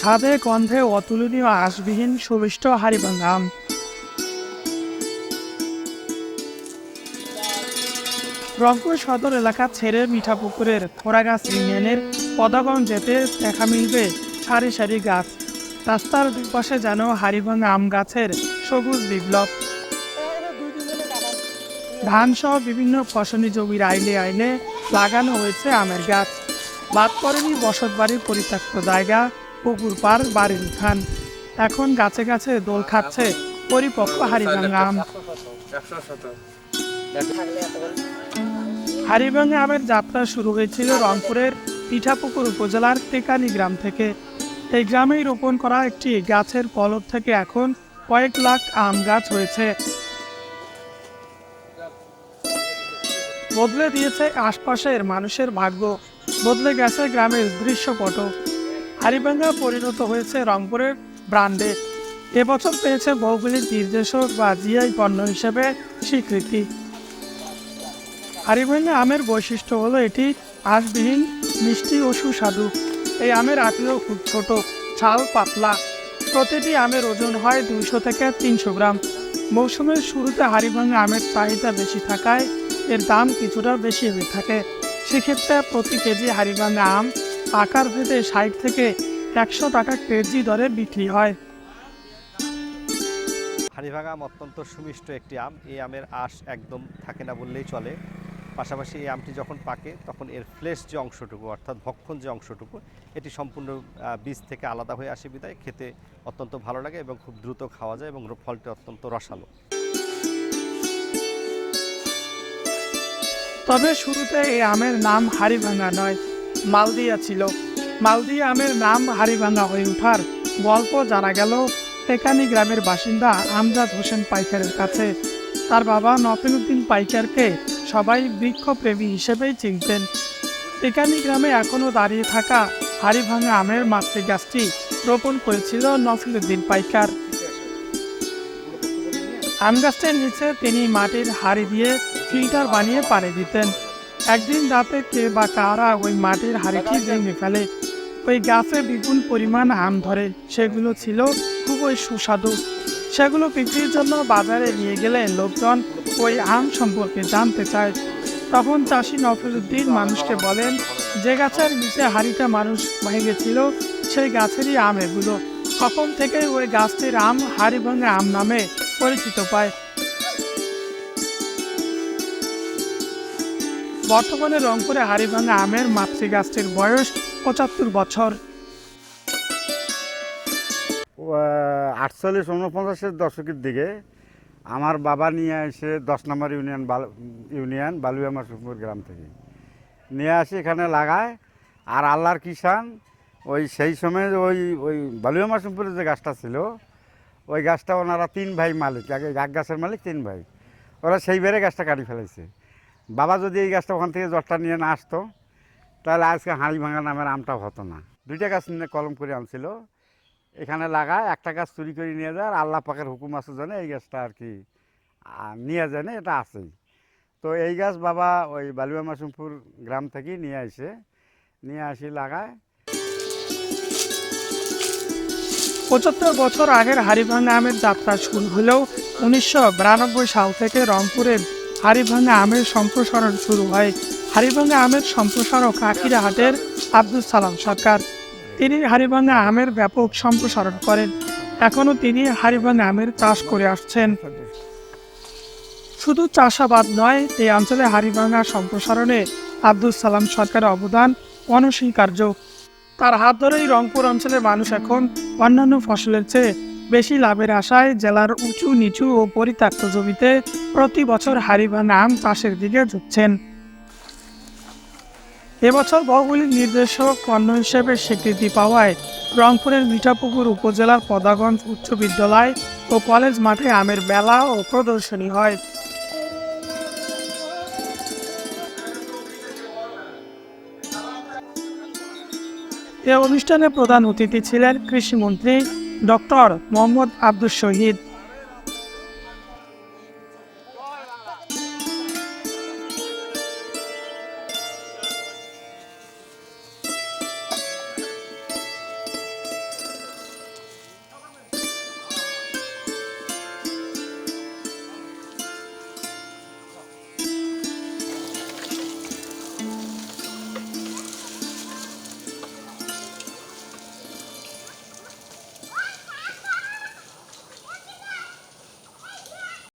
স্বাদে, গন্ধে অতুলনীয় আঁশবিহীন সুমিষ্ট হারিভাঙ্গা আম রংপুর সদর এলাকা ছেড়ে মিঠাপুকুরের খোড়াগাছ ইউনিয়নের পদাগঞ্জ যেতে দেখা মিলবে সারি সারি গাছ। রাস্তার দুপাশে যেন হারিভাঙা আম গাছের সবুজ বিপ্লব। ধান সহ বিভিন্ন ফসলি জমির আইলে আইলে লাগানো হয়েছে আমের গাছ। বাদ পড়েনি বসত বাড়ির পরিত্যক্ত জায়গা। পুকুর পার বাড়ির উঠান। এখন গাছে গাছে দোল খাচ্ছে পরিপক্ক হারিভাঙা আম হারিভাঙা আমের যাত্রা শুরু হয়েছিল রংপুরের পিঠাপুকুর উপজেলার টেকানি গ্রাম থেকে। এই গ্রামেই রোপণ করা একটি গাছের পলব থেকে এখন কয়েক লাখ আম গাছ হয়েছে। বদলে দিয়েছে আশপাশের মানুষের ভাগ্য। বদলে গেছে গ্রামের দৃশ্যপট। হারিভাঙ্গা পরিণত হয়েছে রংপুরের ব্র্যান্ডে এবছর পেয়েছে ভৌগোলিক নির্দেশক বা জিআই পণ্য হিসেবে স্বীকৃতি। হারিভাঙ্গা আমের বৈশিষ্ট্য হলো এটি আঁশবিহীন, মিষ্টি ও সুস্বাদু। এই আমের আটিও খুব ছোট ছাল পাতলা। প্রতিটি আমের ওজন হয় দুইশো থেকে তিনশো গ্রাম। মৌসুমের শুরুতে হারিভাঙ্গা আমের চাহিদা বেশি থাকায় এর দাম কিছুটা বেশি হয়ে থাকে। সেক্ষেত্রে প্রতি কেজি হারিভাঙ্গা আম আকার ভেদে ষাট থেকে একশো টাকা কেজি দরে বিক্রি হয়। হাড়িভাঙা আম অত্যন্ত সুমিষ্ট একটি আম। এই আমের আঁশ একদম থাকে না বললেই চলে। পাশাপাশি এই আমটি যখন পাকে তখন এর ফ্লেশ যে অংশটুকু অর্থাৎ ভক্ষণ যে অংশটুকু এটি সম্পূর্ণ বীজ থেকে আলাদা হয়ে আসে বিদায়। খেতে অত্যন্ত ভালো লাগে এবং খুব দ্রুত খাওয়া যায় এবং ফলটি অত্যন্ত রসালো। তবে শুরুতে এই আমের নাম হাড়িভাঙা নয়। মালদিয়া ছিল। মালদিয়া আমের নাম হাড়িভাঙা হয়ে ওঠার গল্প জানা গেল টেকানি গ্রামের বাসিন্দা আমজাদ হোসেন পাইকারের কাছে। তার বাবা নফিনুদ্দিন পাইকারকে সবাই বৃক্ষপ্রেমী হিসেবেই চিনতেন। টেকানি গ্রামে এখনও দাঁড়িয়ে থাকা হাড়িভাঙা আমের মাতৃ গাছটি রোপণ করেছিল নফিলুদ্দিন পাইকার। আম গাছটির নিচে তিনি মাটির হাড়ি দিয়ে ফিল্টার বানিয়ে পানি দিতেন। একদিন রাতে কে বা কারা ওই মাটির হাড়িটি ভেঙে ফেলে, ওই গাছে বিপুল পরিমাণ আম ধরে, সেগুলো ছিল খুবই সুস্বাদু। সেগুলো বিক্রির জন্য বাজারে নিয়ে গেলে লোকজন ওই আম সম্পর্কে জানতে চায়। তখন চাষি নফরুদ্দিন মানুষকে বলেন, যে গাছের নিচে হাড়িটা মানুষ ভেঙেছিল সেই গাছেরই আম এগুলো। তখন থেকে ওই গাছটির আম হাড়ি ভাঙা আম নামে পরিচিত পায়। বর্তমানে রংপুরে হাড়িভাঙা আমের মাতৃ গাছটির বয়স পঁচাত্তর বছর। আটচল্লিশ উনপঞ্চাশের দশকের দিকে আমার বাবা নিয়ে এসে দশ number union union Balua Masumpur গ্রাম থেকে। নিয়ে আসি এখানে লাগায়, আর আল্লাহর কিষান ওই সেই সময় ওই ওই বালুয়া মাসুমপুরের যে গাছটা ছিল, ওই গাছটা ওনারা তিন ভাই মালিক, এক গাছের মালিক তিন ভাই। ওরা সেই বেড়ে গাছটা কাটি ফেলেছে বাবা যদি এই গাছটা ওখান থেকে জটটা নিয়ে না আসতো, তাহলে আজকে হাঁড়ি ভাঙা নামের আমটা হতো না। দুইটা গাছ নিয়ে কলম করে আনছিল। এখানে লাগায়, একটা গাছ চুরি করে নিয়ে যায়, আর আল্লাহ পাকের হুকুম আছে জানে এই গাছটা আর কি নিয়ে যায় না এটা আছেই। তো এই গাছ বাবা ওই বালুয়া মাসুমপুর গ্রাম থেকেই নিয়ে আসে। নিয়ে আসি, লাগায়। পঁচাত্তর বছর আগের হাড়িভাঙা আমের যাত্রা শুরু হলেও উনিশশো বিরানব্বই সাল থেকে রংপুরের হাড়িভাঙা আমের সম্প্রসারণ শুরু হয়। হাড়িভাঙা আমের সম্প্রসারক আখিরাহাটের আব্দুল সালাম সরকার। তিনি হাড়িভাঙা আমের ব্যাপক সম্প্রসারণ করেন। এখনও তিনি হাড়িভাঙা আমের চাষ করে আসছেন। শুধু চাষাবাদ নয়, এই অঞ্চলে হাড়িভাঙা সম্প্রসারণে আব্দুল সালাম সরকারের অবদান অনস্বীকার্য। তার হাত ধরেই রংপুর অঞ্চলের মানুষ এখন অন্যান্য ফসলের চেয়ে বেশি লাভের আশায় জেলার উঁচু, নিচু ও পরিত্যক্ত জমিতে প্রতি বছর হারিভাঙা আম চাষের দিকে ঝুঁকছেন। এবছর ভৌগোলিক নির্দেশক পণ্য হিসেবে স্বীকৃতি পাওয়ায় রংপুরের মিঠাপুকুর উপজেলার পদাগঞ্জ উচ্চ বিদ্যালয় ও কলেজ মাঠে আমের মেলা ও প্রদর্শনী হয়। এ অনুষ্ঠানে প্রধান অতিথি ছিলেন কৃষিমন্ত্রী ডক্টর মোহাম্মদ আব্দুল শহীদ।